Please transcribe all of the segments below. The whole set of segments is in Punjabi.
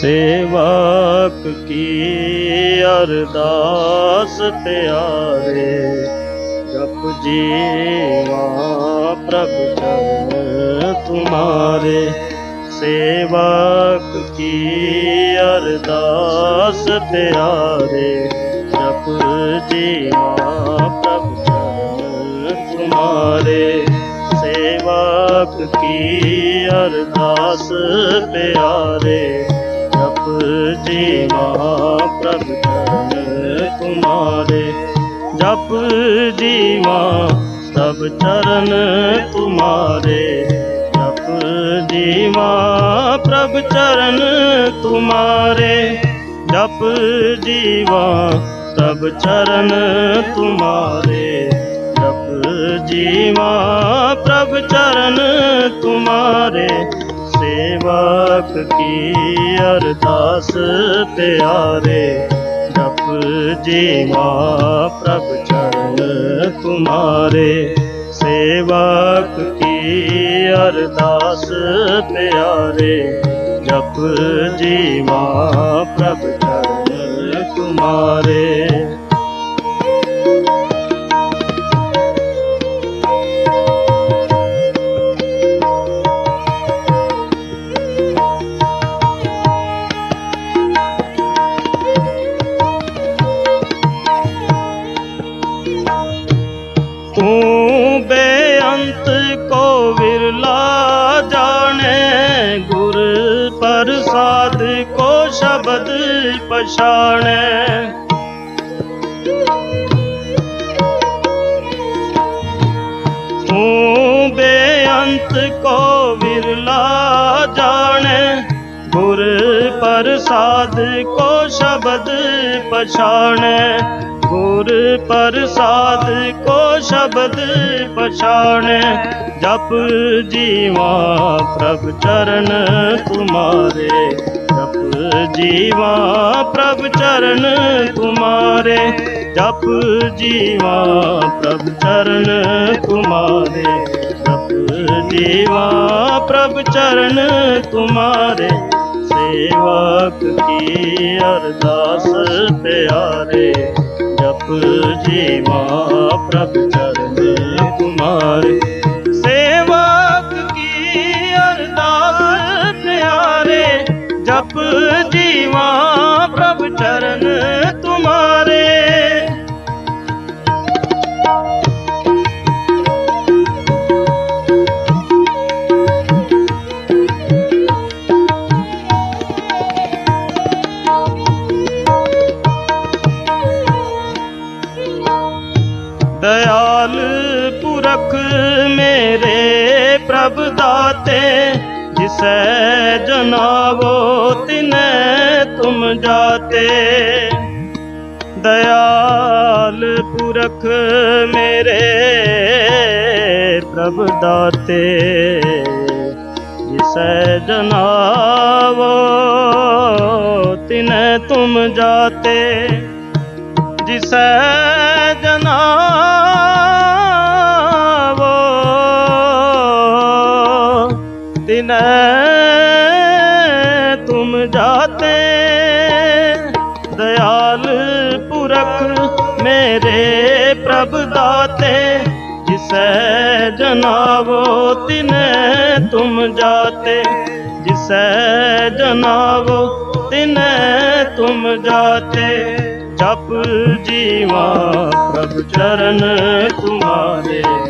ਸੇਵਕ ਕੀ ਅਰਦਾਸ ਪਿਆਰੇ, ਜਪ ਜੀਵਾ ਪ੍ਰਭ ਚਰਨ ਤੁਮਾਰੇ। ਸੇਵਕ ਕੀ ਅਰਦਾਸ ਪਿਆਰੇ, ਜਪ ਜੀਵਾ ਪ੍ਰਭ ਚਰਨ ਤੁਮਾਰੇ। ਸੇਵਕ ਕੀ ਅਰਦਾਸ ਪਿਆਰੇ ਜਪ ਜੀਵਾ ਪ੍ਰਭ ਚਰਨ ਤੁਮਾਰੇ ਜਪ ਜੀਵਾ ਸਭ ਚਰਨ ਤੁਮਾਰੇ ਜਪ ਜੀਵਾ ਪ੍ਰਭ ਚਰਨ ਤੁਮਾਰੇ ਜਪ ਜੀਵਾ ਸਭ ਚਰਨ ਤੁਮਾਰੇ ਜਪ ਜੀਵਾ ਪ੍ਰਭ ਚਰਨ ਤੁਮਾਰੇ ਸੇਵਕ ਕੀ ਅਰਦਾਸ ਪਿਆਰੇ ਜਪ ਜੀਵਾ ਪ੍ਰਭ ਚਰਨ ਤੁਮਾਰੇ ਸੇਵਕ ਕੀ ਅਰਦਾਸ ਪਿਆਰੇ ਜਪ ਜੀਵਾ ਪ੍ਰਭ ਚਰਨ ਤੁਮਾਰੇ ਤੂੰ ਬੇਅੰਤ ਕੋ ਵਿਰਲਾ ਜਾਣੈ, ਗੁਰ ਪ੍ਰਸਾਦ ਕੋ ਸ਼ਬਦ ਪਛਾਣੇ। ਤੂੰ ਬੇਅੰਤ ਕੋ ਵਿਰਲਾ ਜਾਣੈ, ਗੁਰ ਪ੍ਰਸਾਦ ਕੋ ਸ਼ਬਦ ਪਛਾਣੈ। ਗੁਰ ਪ੍ਰਸਾਦ ਕੋ ਸ਼ਬਦ ਪਛਾਣੈ, ਜਪ ਜੀਵਾ ਪ੍ਰਭ ਚਰਨ ਤੁਮਾਰੇ ਜਪ ਜੀਵਾ ਪ੍ਰਭ ਚਰਨ ਤੁਮਾਰੇ ਜਪ ਜੀਵਾ ਪ੍ਰਭ ਚਰਨ ਤੁਮਾਰੇ ਜਪ ਜੀਵਾ ਪ੍ਰਭ ਚਰਨ ਤੁਮਾਰੇ ਸੇਵਕ ਕੀ ਅਰਦਾਸ ਪਿਆਰੇ। ਜਪ ਜੀਵਾ ਪ੍ਰਭ ਚਰਨ ਤੁਮਾਰੇ ਸੇਵਕ ਕੀ ਅਰਦਾਸ ਪਿਆਰੇ ਜਪ ਜੀਵਾ ਦਇਆਲ ਪੁਰਖ ਮੇਰੇ ਪ੍ਰਭ ਦਾਤੇ, ਜਿਸੈ ਜਨਾਵੋ ਤਿਨੈ ਤੁਮ ਜਾਤੇ। ਦਇਆਲ ਪੁਰਖ ਮੇਰੇ ਪ੍ਰਭ ਦਾਤੇ, ਜਿਸੈ ਜਨਾਵੋ ਤਿਨੈ ਤੁਮ ਜਾਤੇ। ਜਿਸੈ ਤਿਨੈ ਤੁਮ ਜਾਤੇ। ਦਇਆਲ ਪੁਰਖ ਮੇਰੇ ਪ੍ਰਭ ਦਾਤੇ, ਜਿਸੈ ਜਨਾਵੋ ਤਿਨੈ ਤੁਮ ਜਾਤੇ। ਜਿਸੈ ਜਨਾਵੋ ਤਿਨੈ ਤੁਮ ਜਾਤੇ। ਜਪ ਜੀਵਾ ਪ੍ਰਭ ਚਰਨ ਤੁਮਾਰੇ।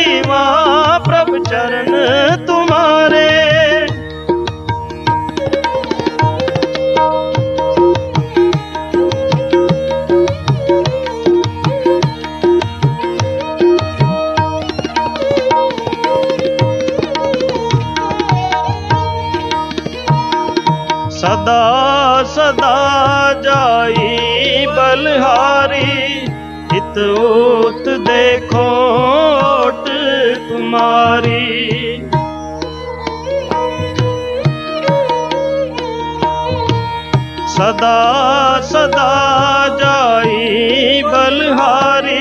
ਉਤ ਦੇਖੋ ਦੇਖੋਟ ਕੁਮਾਰੀ। ਸਦਾ ਸਦਾ ਜਾਈ ਬਲਹਾਰੀ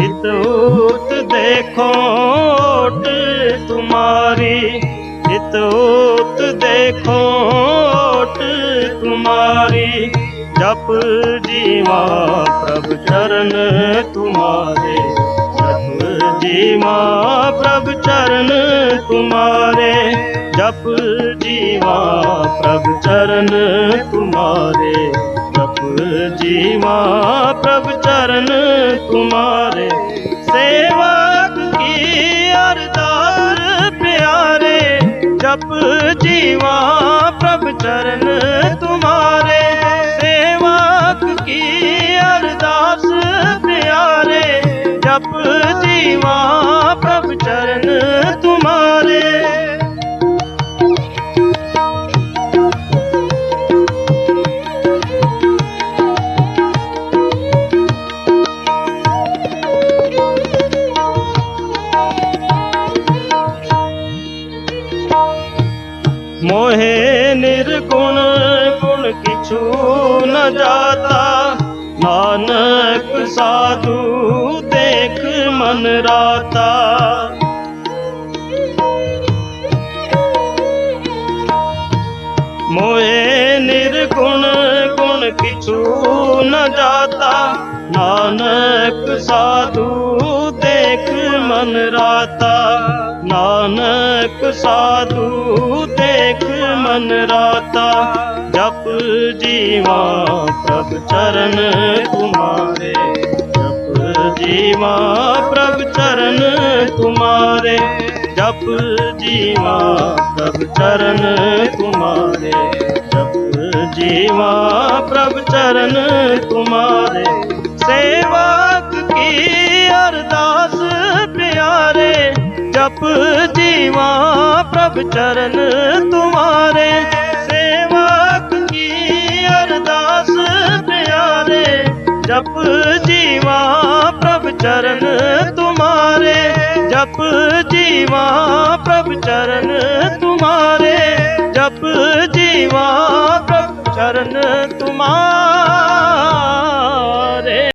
ਹਿਤ ਦੇਖੋ ਦੇਖੋਟ ਤੁਮਾਰੀ ਹਿਤ ਉਤ ਦੇਖੋਟ ਤੁਮਾਰੀ जप जीवा प्रभ चरण तुम्हारे जप जीवा प्रभ चरण तुम्हारे जप जीवा प्रभ चरण तुम्हारे जप जीवा प्रभ चरण तुम्हारे सेवक की अरदास प्यारे जप जीवा प्रभ चरण तुम्हारे जप जीवा प्रभ चरण तुम्हारे मोहे निर्गुण गुण किछु न जाता नानक साधु देख ਮਨ ਰਾਤਾ। ਮੋਏ ਨਿਰਗੁਣ ਗੁਣ ਕਿਛੂ ਨ ਜਾਤਾ। ਨਾਨਕ ਸਾਧੂ ਦੇਖ ਮਨ ਰਾਤਾ। ਨਾਨਕ ਸਾਧੂ ਦੇਖ ਮਨ ਰਾਤਾ। ਜਪ ਜੀਵਾ ਪ੍ਰਭ ਚਰਨ ਤੁਮਾਰੇ ਜੀਵਾ, ਪ੍ਰਭ ਚਰਨ ਤੁਮਾਰੇ ਜਪ ਜੀਵਾ, ਪ੍ਰਭ ਚਰਨ ਤੁਮਾਰੇ ਜਪ ਜੀਵਾ, ਪ੍ਰਭ ਚਰਨ ਤੁਮਾਰੇ ਸੇਵਕ ਕੀ ਅਰਦਾਸ ਪਿਆਰੇ, ਜਪ ਜੀਵਾ, ਪ੍ਰਭ ਚਰਨ ਤੁਮਾਰੇ ਜਪ ਜੀਵਾ चरण तुम्हारे जप जीवा प्रभ चरण तुम्हारे जप जीवा प्रभ चरण तुम्हारे